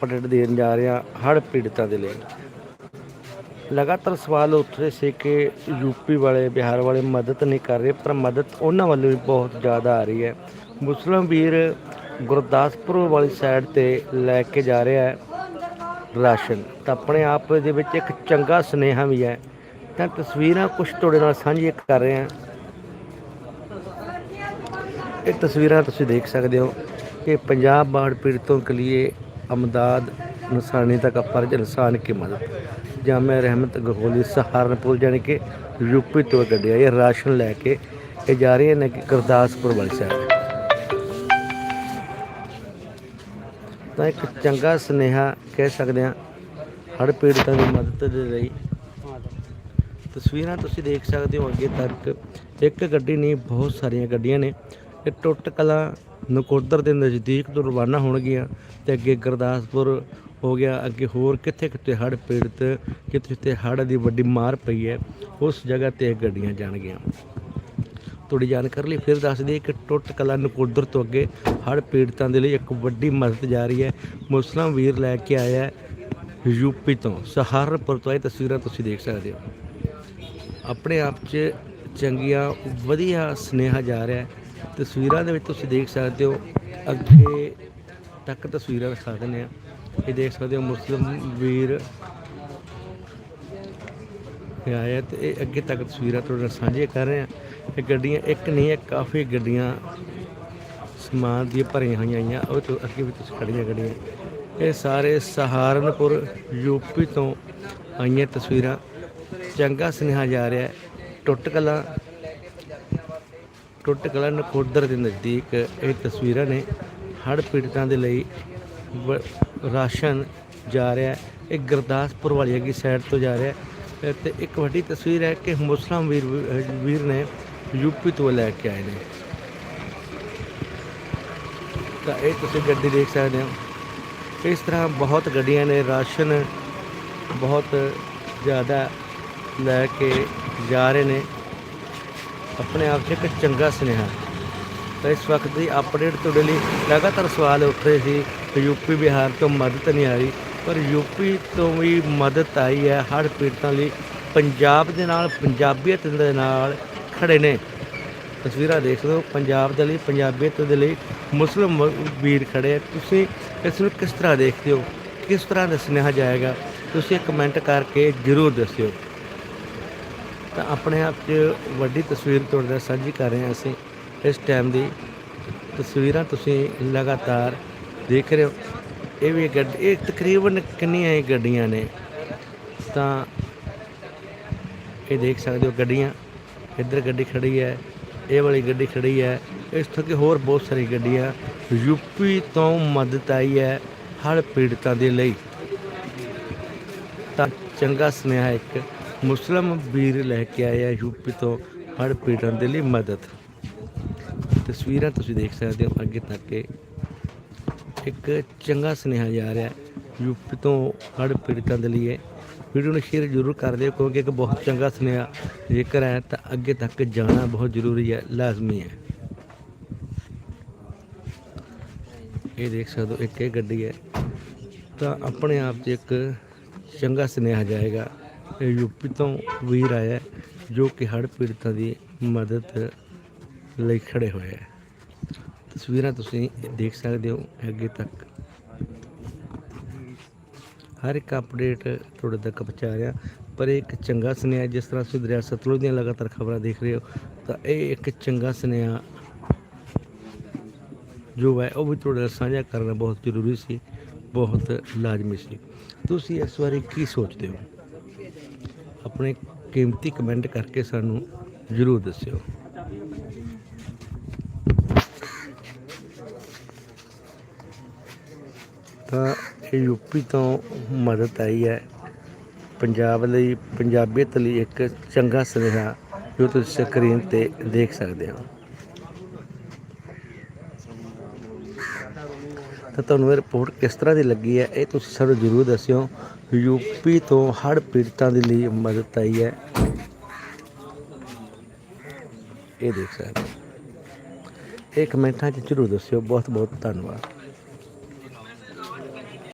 Update ਦੇਣ ਜਾ ਰਿਹਾ ਹੜ੍ਹ ਪੀੜਤਾਂ ਦੇ ਲਈ। ਲਗਾਤਾਰ ਸਵਾਲ ਉੱਠ ਰਹੇ ਸੀ ਕਿ ਯੂਪੀ ਵਾਲੇ, ਬਿਹਾਰ ਵਾਲੇ ਮਦਦ ਨਹੀਂ ਕਰ ਰਹੇ, ਪਰ ਮਦਦ ਉਹਨਾਂ ਵੱਲੋਂ ਵੀ ਬਹੁਤ ਜ਼ਿਆਦਾ ਆ ਰਹੀ ਹੈ। ਮੁਸਲਮ ਵੀਰ ਗੁਰਦਾਸਪੁਰ ਵਾਲੀ ਸਾਈਡ ਤੇ ਲੈ ਕੇ ਜਾ ਰਿਹਾ ਹੈ ਰਾਸ਼ਨ। ਤਾਂ ਆਪਣੇ ਆਪ ਦੇ ਵਿੱਚ ਇੱਕ ਚੰਗਾ ਸੁਨੇਹਾ ਵੀ ਹੈ। ਤਾਂ ਤਸਵੀਰਾਂ ਕੁਝ ਤੁਹਾਡੇ ਨਾਲ ਸਾਂਝੀਆਂ ਕਰ ਰਹੇ ਹਾਂ। ਇਹ ਤਸਵੀਰਾਂ ਤੁਸੀਂ ਦੇਖ ਸਕਦੇ ਹੋ ਕਿ ਪੰਜਾਬ ਬਾੜ ਪੀੜਤੋਂ ਕੇ अमदाद नसानी तक फर्ज इंसान की मदद जाम रहमत गहोली सहारनपुर यानी कि यूपी ਤੋਂ ਗੱਡੀਆਂ ਇਹ ਰਾਸ਼ਨ ਲੈ ਕੇ ਇਹ ਜਾ ਰਹੀਆਂ ਨੇ ਕਿ ਗੁਰਦਾਸਪੁਰ ਵਾਲੀ ਸਾਈਡ ਤਾਂ ਇੱਕ ਚੰਗਾ ਸੁਨੇਹਾ ਕਹਿ ਸਕਦੇ ਹਾਂ ਹੜ੍ਹ ਪੀੜਤਾਂ ਦੀ ਮਦਦ ਦੇ ਲਈ ਤਸਵੀਰਾਂ ਤੁਸੀਂ ਦੇਖ ਸਕਦੇ ਹੋ ਅੱਗੇ ਤੱਕ ਇੱਕ ਗੱਡੀ ਨਹੀਂ ਬਹੁਤ ਸਾਰੀਆਂ ਗੱਡੀਆਂ ਨੇ ਇਹ ਟੁੱਟ ਕਲਾ ਨਕੋਦਰ ਦੇ ਨਜ਼ਦੀਕ ਤੋਂ ਰਵਾਨਾ ਹੋਣਗੀਆਂ ਤੇ ਅੱਗੇ ਗੁਰਦਾਸਪੁਰ ਹੋ ਗਿਆ। ਅੱਗੇ ਹੋਰ ਕਿੱਥੇ ਕਿੱਥੇ ਹੜ੍ਹ ਪੀੜਤ, ਕਿੱਥੇ ਕਿੱਥੇ ਹੜ੍ਹ ਦੀ ਵੱਡੀ ਮਾਰ ਪਈ ਹੈ, ਉਸ ਜਗ੍ਹਾ ਤੇ ਗੱਡੀਆਂ ਜਾਣਗੀਆਂ। ਤੁਹਾਡੀ ਜਾਣਕਾਰੀ ਲਈ ਫਿਰ ਦੱਸ ਦਈਏ ਕਿ ਟੁੱਟ ਕਲਾ ਨਕੋਦਰ ਤੋਂ ਅੱਗੇ ਹੜ੍ਹ ਪੀੜਤਾਂ ਦੇ ਲਈ ਇੱਕ ਵੱਡੀ ਮਦਦ ਜਾ ਰਹੀ ਹੈ। ਮੁਸਲਿਮ ਵੀਰ ਲੈ ਕੇ ਆਇਆ ਹੈ ਯੂਪੀ ਤੋਂ। ਸਹਾਰਨਪੁਰ ਤੋਂ ਇਹ ਤਸਵੀਰਾਂ ਤੁਸੀਂ ਦੇਖ ਸਕਦੇ ਹੋ। ਆਪਣੇ ਆਪ 'ਚ ਚੰਗੀਆਂ, ਵਧੀਆ ਸੁਨੇਹਾ ਜਾ ਰਿਹਾ ਹੈ। ਤਸਵੀਰਾਂ ਦੇ ਵਿੱਚ ਤੁਸੀਂ ਦੇਖ ਸਕਦੇ ਹੋ, ਅੱਗੇ ਤੱਕ ਤਸਵੀਰਾਂ ਦਿਖਾ ਦਿੰਦੇ ਆ ਇਹ ਦੇਖ ਸਕਦੇ ਹੋ ਮੁਸਲਿਮ ਵੀਰ ਇਹ ਆਇਆ ਤੇ ਇਹ ਅੱਗੇ ਤੱਕ ਤਸਵੀਰਾਂ ਤੁਹਾਡੇ ਨਾਲ ਸਾਂਝੀਆਂ ਕਰ ਰਹੇ ਆ ਇਹ ਗੱਡੀਆਂ ਇੱਕ ਨਹੀਂ ਹੈ, ਕਾਫੀ ਗੱਡੀਆਂ ਸਮਾਨ ਦੀਆਂ ਭਰੀਆਂ ਹੋਈਆਂ ਆਈਆਂ। ਉਹ ਤੋਂ ਅੱਗੇ ਵੀ ਤੁਸੀਂ ਖੜੀਆਂ ਗੱਡੀਆਂ। ਇਹ ਸਾਰੇ ਸਹਾਰਨਪੁਰ ਯੂਪੀ ਤੋਂ ਆਈਆਂ ਤਸਵੀਰਾਂ। ਚੰਗਾ ਸੁਨੇਹਾ ਜਾ ਰਿਹਾ ਟੁੱਟ ਕਲਾਂ ਟੁੱਟ ਕਲਾਂ ਨਕੋਦਰ ਦੇ ਨਜ਼ਦੀਕ ਇਹ ਤਸਵੀਰਾਂ ਨੇ ਹੜ੍ਹ ਪੀੜਤਾਂ ਦੇ ਲਈ ਵ- ਰਾਸ਼ਨ ਜਾ ਰਿਹਾ ਇਹ ਗੁਰਦਾਸਪੁਰ ਵਾਲੀ ਹੈਗੀ ਸਾਈਡ ਤੋਂ ਜਾ ਰਿਹਾ ਹੈ ਤੇ ਇੱਕ ਵੱਡੀ ਤਸਵੀਰ ਹੈ ਕਿ ਮੁਸਲਮ ਵੀਰ ਵੀਰ ਨੇ ਯੂਪੀ ਤੋਂ ਲੈ ਕੇ ਆਏ ਨੇ। ਤਾਂ ਇਹ ਤੁਸੀਂ ਗੱਡੀ ਦੇਖ ਸਕਦੇ ਹੋ। ਇਸ ਤਰ੍ਹਾਂ ਬਹੁਤ ਗੱਡੀਆਂ ਨੇ, ਰਾਸ਼ਨ ਬਹੁਤ ਜ਼ਿਆਦਾ ਲੈ ਕੇ ਜਾ ਰਹੇ ਨੇ। ਆਪਣੇ ਆਪ 'ਚ ਇੱਕ ਚੰਗਾ ਸੁਨੇਹਾ। ਤਾਂ ਇਸ ਵਕਤ ਦੀ ਅਪਡੇਟ ਤੁਹਾਡੇ ਲਈ ਲਗਾਤਾਰ ਸਵਾਲ ਉੱਠ ਰਹੇ ਸੀ ਕਿ ਯੂਪੀ ਬਿਹਾਰ ਤੋਂ ਮਦਦ ਨਹੀਂ ਆ ਰਹੀ ਪਰ ਯੂਪੀ ਤੋਂ ਵੀ ਮਦਦ ਆਈ ਹੈ ਹਰ ਪੀੜਤਾਂ ਲਈ ਪੰਜਾਬ ਦੇ ਨਾਲ, ਪੰਜਾਬੀਅਤ ਦੇ ਨਾਲ ਖੜੇ ਨੇ। ਤਸਵੀਰਾਂ ਦੇਖ ਲਓ, ਪੰਜਾਬ ਦੇ ਲਈ, ਪੰਜਾਬੀਅਤ ਦੇ ਲਈ ਮੁਸਲਿਮ ਵੀਰ ਖੜੇ ਆ। ਤੁਸੀਂ ਇਸ ਨੂੰ ਕਿਸ ਤਰ੍ਹਾਂ ਦੇਖਦੇ ਹੋ? ਕਿਸ ਤਰ੍ਹਾਂ ਦਾ ਸੁਨੇਹਾ ਜਾਏਗਾ? ਤੁਸੀਂ ਕਮੈਂਟ ਕਰਕੇ ਜ਼ਰੂਰ ਦੱਸਿਓ। ਤਾਂ ਆਪਣੇ ਆਪ 'ਚ ਵੱਡੀ ਤਸਵੀਰ ਤੁਹਾਡੇ ਨਾਲ ਸਾਂਝੀ ਕਰ ਰਹੇ ਹਾਂ ਅਸੀਂ। ਇਸ ਟਾਈਮ ਦੀ ਤਸਵੀਰਾਂ ਤੁਸੀਂ ਲਗਾਤਾਰ ਦੇਖ ਰਹੇ ਹੋ। ਇਹ ਵੀ ਗੱਡੀ, ਇਹ ਤਕਰੀਬਨ ਕਿੰਨੀਆਂ ਇਹ ਗੱਡੀਆਂ ਨੇ। ਤਾਂ ਇਹ ਦੇਖ ਸਕਦੇ ਹੋ ਗੱਡੀਆਂ। ਇੱਧਰ ਗੱਡੀ ਖੜੀ ਹੈ, ਇਹ ਵਾਲੀ ਗੱਡੀ ਖੜੀ ਹੈ। ਇਸ ਤੋਂ ਕਿ ਹੋਰ ਬਹੁਤ ਸਾਰੀ ਗੱਡੀਆਂ। ਯੂਪੀ ਤੋਂ ਮਦਦ ਆਈ ਹੈ ਹੜ੍ਹ ਪੀੜਤਾਂ ਦੇ ਲਈ। ਤਾਂ ਚੰਗਾ ਸੁਨੇਹਾ ਇੱਕ ਮੁਸਲਿਮ ਵੀਰ ਲੈ ਕੇ ਆਇਆ ਯੂਪੀ ਤੋਂ ਹੜ੍ਹ ਪੀੜਤਾਂ ਦੇ ਲਈ ਮਦਦ। ਤਸਵੀਰਾਂ ਤੁਸੀਂ ਦੇਖ ਸਕਦੇ ਹੋ ਅੱਗੇ ਤੱਕ ਕਿ ਇੱਕ ਚੰਗਾ ਸੁਨੇਹਾ ਜਾ ਰਿਹਾ ਹੈ। ਯੂਪੀ ਤੋਂ ਹੜ੍ਹ ਪੀੜਤਾਂ ਦੇ ਲਈ ਵੀਡੀਓ ਨੂੰ ਸ਼ੇਅਰ ਜ਼ਰੂਰ ਕਰ ਦਿਓ ਕਿਉਂਕਿ ਇੱਕ ਬਹੁਤ ਚੰਗਾ ਸੁਨੇਹਾ ਜੇਕਰ ਹੈ ਤਾਂ ਅੱਗੇ ਤੱਕ ਜਾਣਾ ਬਹੁਤ ਜ਼ਰੂਰੀ ਹੈ, ਲਾਜ਼ਮੀ ਹੈ। ਇਹ ਦੇਖ ਸਕਦੇ ਹੋ, ਇੱਕ ਇਹ ਗੱਡੀ ਹੈ ਤਾਂ ਆਪਣੇ ਆਪ 'ਚ ਇੱਕ ਚੰਗਾ ਸੁਨੇਹਾ ਜਾਏਗਾ। ਯੂਪੀ ਤੋਂ ਵੀਰ ਆਇਆ ਜੋ ਕਿ ਹੜ੍ਹ ਪੀੜਤਾਂ ਦੀ ਮਦਦ ਲਈ ਖੜੇ ਹੋਏ ਹੈ। ਤਸਵੀਰਾਂ ਤੁਸੀਂ ਦੇਖ ਸਕਦੇ ਹੋ ਅੱਗੇ ਤੱਕ। ਹਰ ਇੱਕ ਅਪਡੇਟ ਤੁਹਾਡੇ ਤੱਕ ਪਹੁੰਚਾ ਰਿਹਾ, ਪਰ ਇਹ ਇੱਕ ਚੰਗਾ ਸੁਨੇਹਾ ਜਿਸ ਤਰ੍ਹਾਂ ਤੁਸੀਂ ਦਰਿਆ ਸਤਲੁਜ ਦੀਆਂ ਲਗਾਤਾਰ ਖਬਰਾਂ ਦੇਖ ਰਹੇ ਹੋ, ਤਾਂ ਇਹ ਇੱਕ ਚੰਗਾ ਸੁਨੇਹਾ ਜੋ ਹੈ, ਉਹ ਵੀ ਤੁਹਾਡੇ ਨਾਲ ਸਾਂਝਾ ਕਰਨਾ ਬਹੁਤ ਜ਼ਰੂਰੀ ਸੀ, ਬਹੁਤ ਲਾਜ਼ਮੀ ਸੀ। ਤੁਸੀਂ ਇਸ ਬਾਰੇ ਕੀ ਸੋਚਦੇ ਹੋ? ਆਪਣੇ ਕੀਮਤੀ ਕਮੈਂਟ ਕਰਕੇ ਸਾਨੂੰ ਜ਼ਰੂਰ ਦੱਸਿਓ। ਤਾਂ ਇਹ ਯੂਪੀ ਤੋਂ ਮਦਦ ਆਈ ਹੈ। ਪੰਜਾਬ ਲਈ, ਪੰਜਾਬੀਅਤ ਲਈ ਇੱਕ ਚੰਗਾ ਸੁਨੇਹਾ ਜੋ ਤੁਸੀਂ ਸਕਰੀਨ ਤੇ ਦੇਖ ਸਕਦੇ ਹੋ। ਤਾਂ ਤੁਹਾਨੂੰ ਇਹ ਰਿਪੋਰਟ ਕਿਸ ਤਰ੍ਹਾਂ ਦੀ ਲੱਗੀ ਹੈ, ਇਹ ਤੁਸੀਂ ਸਾਨੂੰ ਜ਼ਰੂਰ ਦੱਸਿਓ। ਯੂਪੀ ਤੋਂ ਹੜ੍ਹ ਪੀੜਤਾਂ ਦੇ ਲਈ ਮਦਦ ਆਈ ਹੈ। ਇਹ ਦੇਖ ਸਕਦੇ ਇਹ ਕਮੈਂਟਾਂ 'ਚ ਜ਼ਰੂਰ ਦੱਸਿਓ। ਬਹੁਤ ਬਹੁਤ ਧੰਨਵਾਦ।